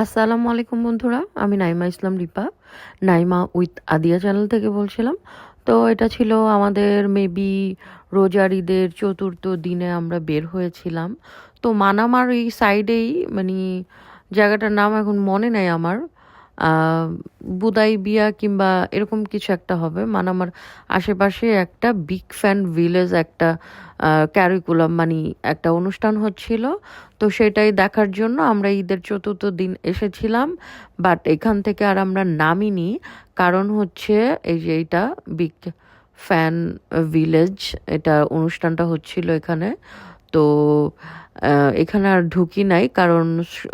আসসালামু আলাইকুম বন্ধুরা, আমি নাইমা ইসলাম রিপা। নাইমা উইথ আদিয়া চ্যানেল থেকে বলছিলাম। তো এটা ছিল আমাদের মেবি রোজার ঈদের চতুর্থ দিনে আমরা বের হয়েছিলাম। তো মানামার এই সাইডেই মানে জায়গাটার নাম এখন মনে নেই আমার। বুদাই বিয়া কিংবা এরকম কিছু একটা হবে। মানে আমার আশেপাশে একটা বিগ ফ্যান ভিলেজ একটা ক্যারিকুলাম মানে একটা অনুষ্ঠান হচ্ছিল। তো সেটাই দেখার জন্য আমরা ঈদের চতুর্থ দিন এসেছিলাম। বাট এখান থেকে আর আমরা নামিনি। কারণ হচ্ছে এই যে এইটা বিগ ফ্যান ভিলেজ এটা অনুষ্ঠানটা হচ্ছিল এখানে। তো এখানে আর ঢুকি নাই কারণ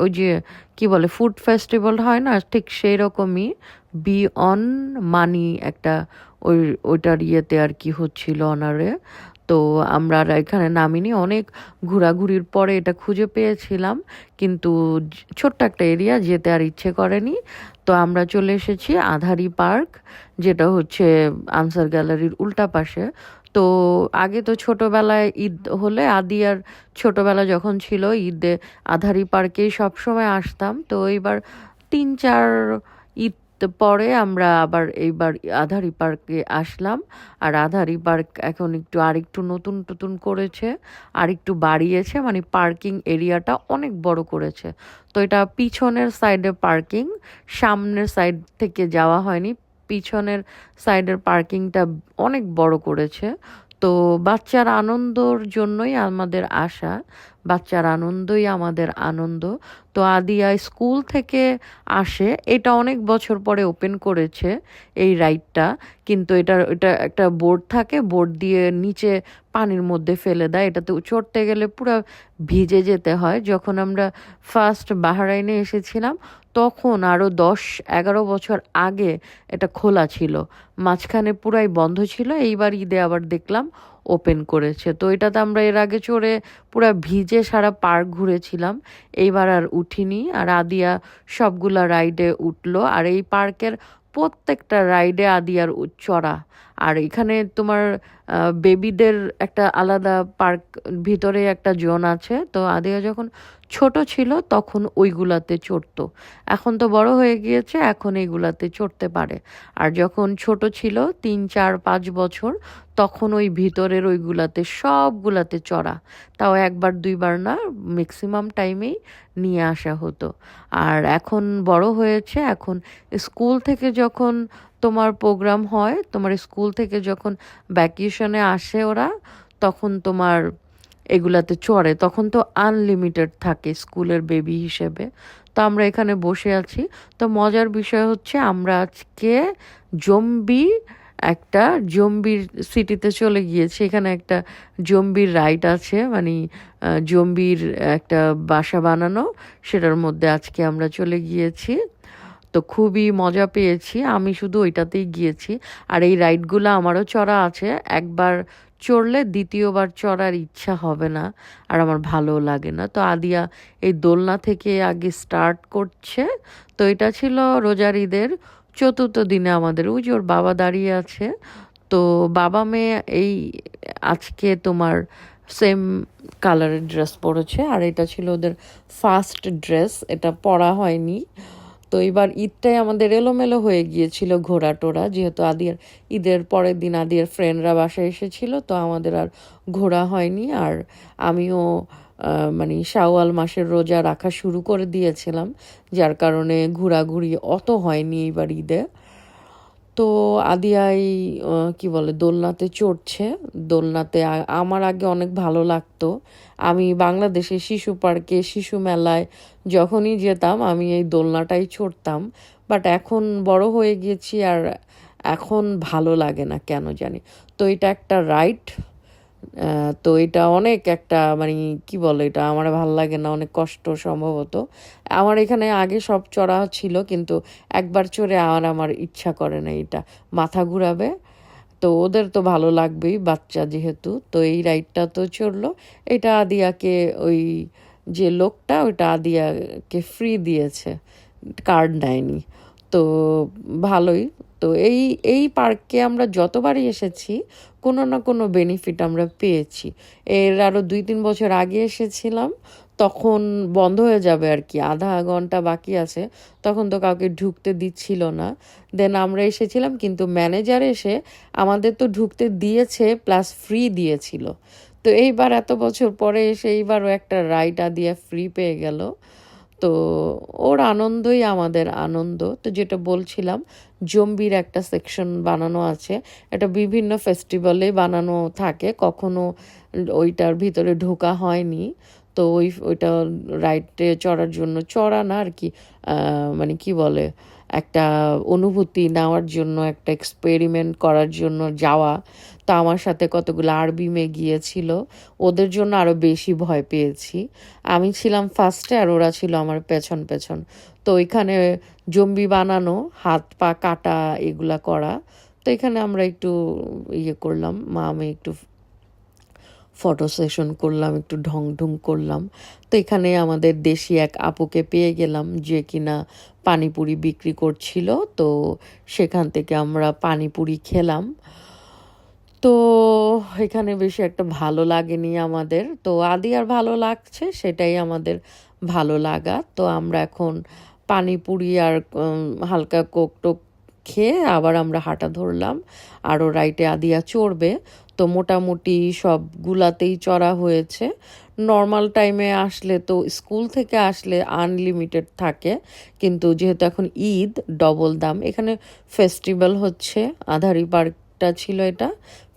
ওই যে কি বলে ফুড ফেস্টিভ্যাল হয় না, ঠিক সেই রকমই বি অন মানি একটা ওই, ওইটার ইয়েতে আর কি হচ্ছিল অনারে তো আমরা আর এখানে নামিনি, অনেক ঘোরাঘুরির পরে এটা খুঁজে পেয়েছিলাম, কিন্তু ছোট্ট একটা এরিয়া যেতে আর ইচ্ছে করেনি। তো আমরা চলে এসেছি আধারি পার্ক, যেটা হচ্ছে আনসার গ্যালারির উল্টা পাশে। তো আগে তো ছোটবেলায় ঈদ হলে আদি আর ছোটবেলা যখন ছিল ঈদে আধারি পার্কেই সবসময় আসতাম। তো এইবার তিন, চার ঈদ পরে আমরা আবার এইবার আধারি পার্কে আসলাম। আর আধারি পার্ক এখন একটু আরেকটু নতুন নতুন করেছে আর একটু বাড়িয়েছে মানে পার্কিং এরিয়াটা অনেক বড় করেছে। তো এটা পিছনের সাইডে পার্কিং, সামনের সাইড থেকে যাওয়া হয়নি পিছনের সাইডের পার্কিংটা অনেক বড় করেছে। তো বাচ্চার আনন্দর জন্যই আমাদের আশা, বাচ্চার আনন্দই আমাদের আনন্দ। তো আদিয়া স্কুল থেকে আসে। এটা অনেক বছর পরে ওপেন করেছে এই রাইডটা। কিন্তু এটা এটা একটা বোর্ড থাকে, বোর্ড দিয়ে নিচে পানির মধ্যে ফেলে দেয়। এটাতে চড়তে গেলে পুরো ভিজে যেতে হয়। যখন আমরা ফার্স্ট বাহারাইনে এসেছিলাম, তখন আরও দশ, এগারো বছর আগে এটা খোলা ছিল। মাঝখানে পুরাই বন্ধ ছিল। এইবার ঈদে আবার দেখলাম ওপেন করেছে। তো এটাতে আমরা এর আগে চড়ে পুরা ভিজে সারা পার্ক ঘুরেছিলাম। এইবার আর উঠিনি আর আদিয়া সবগুলা রাইডে উঠল। আর এই পার্কের প্রত্যেকটা রাইডে আদিয়ার চড়া। আর এখানে তোমার বেবিদের একটা আলাদা পার্ক ভিতরে একটা জোন আছে। তো আদিয়া যখন ছোট ছিল তখন ওইগুলাতে চড়তো। এখন তো বড় হয়ে গিয়েছে, এখন এইগুলাতে চড়তে পারে। আর যখন ছোট ছিল, তিন, চার, পাঁচ বছর, তখন ওই ভিতরের ওইগুলাতে সবগুলাতে চড়া। তাও একবার, দুইবার না ম্যাক্সিমাম টাইমেই নিয়ে আসা হতো। আর এখন বড় হয়েছে, এখন স্কুল থেকে যখন তোমার প্রোগ্রাম হয়, তোমার স্কুল থেকে যখন ভ্যাকেশনে আসে ওরা, তখন তোমার এগুলাতে চড়ে। তখন তো আনলিমিটেড থাকে স্কুলের বেবি হিসেবে। তো আমরা এখানে বসে আছি। তো মজার বিষয় হচ্ছে আমরা আজকে জম্বি একটা জম্বির সিটিতে চলে গিয়েছি। এখানে একটা জম্বির রাইড আছে মানে জম্বির একটা বাসা বানানো। সেটার মধ্যে আজকে আমরা চলে গিয়েছি। তো খুবই মজা পেয়েছি। আমি শুধু ওইটাতেই গিয়েছি। আর এই রাইডগুলো আমারও চড়া আছে। একবার চড়লে দ্বিতীয়বার চড়ার ইচ্ছা হবে না আর আমার ভালো লাগে না। তো আদিয়া এই দোলনা থেকে আগে স্টার্ট করছে। তো এটা ছিল রোজার ঈদের চতুর্থ দিনে আমাদের। ওই যে ওর বাবা দাঁড়িয়ে আছে। তো বাবা মেয়ে এই আজকে তোমার সেম কালারের ড্রেস পরেছে। আর এটা ছিল ওদের ফার্স্ট ড্রেস এটা পরা হয়নি। তো এবার ঈদটাই আমাদের এলোমেলো হয়ে গিয়েছিল ঘোরা টোরা যেহেতু আদিয়ার ঈদের পরের দিন আদিয়ার ফ্রেন্ডরা বাসায় এসেছিল, তো আমাদের আর ঘোরা হয়নি। আর আমিও মানে শাওয়াল মাসের রোজা রাখা শুরু করে দিয়েছিলাম, যার কারণে ঘোরাঘুরি অত হয়নি এবার ঈদে। তো আদিয়াই কি বলে দোলনাতে চড়ছে। দোলনাতে আমার আগে অনেক ভালো লাগতো। আমি বাংলাদেশে শিশু পার্কে শিশু মেলায় যখনই যেতাম আমি এই দোলনাটাই চড়তাম। বাট এখন বড় হয়ে গেছি আর এখন ভালো লাগে না কেন জানি। তো এটা একটা আহ, তো এটা অনেক একটা মানে কি বলে এটা? আমার ভালো লাগে না, অনেক কষ্ট সম্ভবত। আমার এখানে আগে সব চড়া ছিল, কিন্তু একবার চড়ে আর আমার ইচ্ছা করে না এটা। মাথা ঘুরাবে, তো ওদের তো ভালো লাগবেই বাচ্চা যেহেতু, তো এই রাইডটা তো চড়লো। এটা আদিয়াকে ওই যে লোকটা, ওইটা আদিয়াকে ফ্রি দিয়েছে কার্ড নেয়নি তো ভালোই। তো এই এই পার্কে আমরা যতবারই এসেছি, কোনো না কোনো বেনিফিট আমরা পেয়েছি। এর আরও দুই তিন বছর আগে এসেছিলাম, তখন বন্ধ হয়ে যাবে আর কি, আধা ঘণ্টা বাকি আছে, তখন তো কাউকে ঢুকতে দিচ্ছিল না। দেন আমরা এসেছিলাম, কিন্তু ম্যানেজার এসে আমাদের তো ঢুকতে দিয়েছে প্লাস ফ্রি দিয়েছিল। তো এইবার এত বছর পরে এসে এইবারও একটা রাইড আদিয়া ফ্রি পেয়ে গেল। তো ওর আনন্দই আমাদের আনন্দ। তো যেটা বলছিলাম, জম্বির একটা সেকশন বানানো আছে। এটা বিভিন্ন ফেস্টিভ্যালে বানানো থাকে। কখনো ওইটার ভিতরে ঢোকা হয়নি। তো ওই, ওইটা রাইডে চড়ার জন্য, চড়া না আর কি মানে কি বলে, একটা অনুভূতি নেওয়ার জন্য, একটা এক্সপেরিমেন্ট করার জন্য যাওয়া। তো আমার সাথে কতগুলো আরবি মেয়ে গিয়েছিল, ওদের জন্য আরও বেশি ভয় পেয়েছি। আমি ছিলাম ফার্স্টে আর ওরা ছিল আমার পেছন পেছন। তো ওইখানে জম্বি বানানো, হাত পা কাটা, এগুলা করা। তো এখানে আমরা একটু ইয়ে করলাম, মা আমি একটু ফটো সেশন করলাম, একটু ঢং ঢুং করলাম। তো এখানে আমাদের দেশি এক আপুকে পেয়ে গেলাম যে কিনা পানিপুরি বিক্রি করছিল। তো সেখান থেকে আমরা পানিপুরি খেলাম। তো এখানে বেশি একটা ভালো লাগেনি আমাদের। তো আদি আর ভালো লাগছে, সেটাই আমাদের ভালো লাগা। তো আমরা এখন পানিপুরি আর হালকা কোক টোক খেয়ে আবার আমরা হাঁটা ধরলাম। আরও রাইটে আদিয়া চড়বে। তো মোটামুটি সবগুলাতেই চড়া হয়েছে। নর্মাল টাইমে আসলে তো স্কুল থেকে আসলে আনলিমিটেড থাকে। কিন্তু যেহেতু এখন ঈদ ডবল দাম, এখানে ফেস্টিভ্যাল হচ্ছে, আধারি পার্কটা ছিল এটা।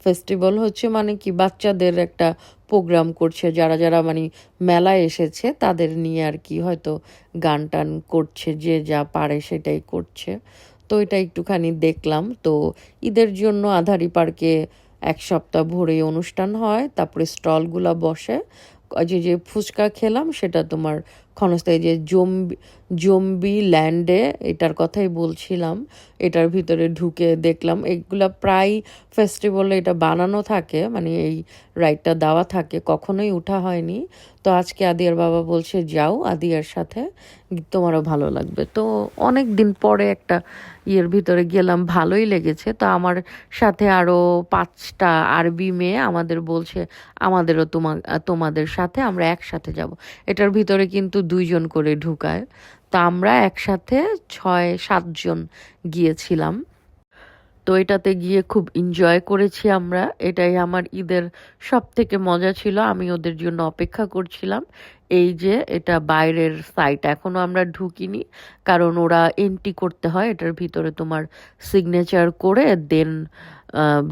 ফেস্টিভ্যাল হচ্ছে মানে কি, বাচ্চাদের একটা প্রোগ্রাম করছে, যারা যারা মানে মেলায় এসেছে, তাদের নিয়ে আর কি হয়তো গান টান করছে, যে যা পারে সেটাই করছে। তো এটা একটুখানি দেখলাম। তো ঈদের জন্য আধারি পার্কে এক সপ্তাহ ভরে অনুষ্ঠান হয় তারপরে স্টলগুলো বসে। যে যে ফুচকা খেলাম সেটা তোমার ক্ষণস্থায়ী যে জম্বি জম্বি ল্যান্ডে এটার কথাই বলছিলাম, এটার ভিতরে ঢুকে দেখলাম। এগুলা প্রায় ফেস্টিভ্যালে এটা বানানো থাকে মানে এই রাইডটা দেওয়া থাকে, কখনোই উঠা হয়নি। তো আজকে আদিয়ার বাবা বলছে, যাও আদিয়ার সাথে, তোমারও ভালো লাগবে। তো অনেক দিন পরে একটা ইয়ের ভিতরে গেলাম, ভালোই লেগেছে। তো আমার সাথে আরও পাঁচটা আরবি মেয়ে আমাদের বলছে, আমাদেরও তোমা তোমাদের সাথে আমরা একসাথে যাব। এটার ভিতরে কিন্তু দুইজন করে ঢুকায়। তো আমরা একসাথে ছয় সাতজন গিয়েছিলাম। তো এটাতে গিয়ে খুব এনজয় করেছি আমরা। এটাই আমার ঈদের সব থেকে মজা ছিল। আমি ওদের জন্য অপেক্ষা করছিলাম। এই যে এটা বাইরের সাইট এখনও আমরা ঢুকিনি। কারণ ওরা এন্ট্রি করতে হয়, এটার ভিতরে তোমার সিগনেচার করে দেন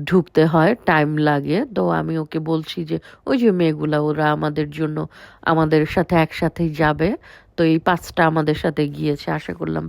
ঢুকতে হয় টাইম লাগে। তো আমি ওকে বলছি যে, ওই যে মেয়েগুলা, ওরা আমাদের জন্য, আমাদের সাথে একসাথেই যাবে। তো এই পাঁচটা আমাদের সাথে গিয়েছে, আশা করলাম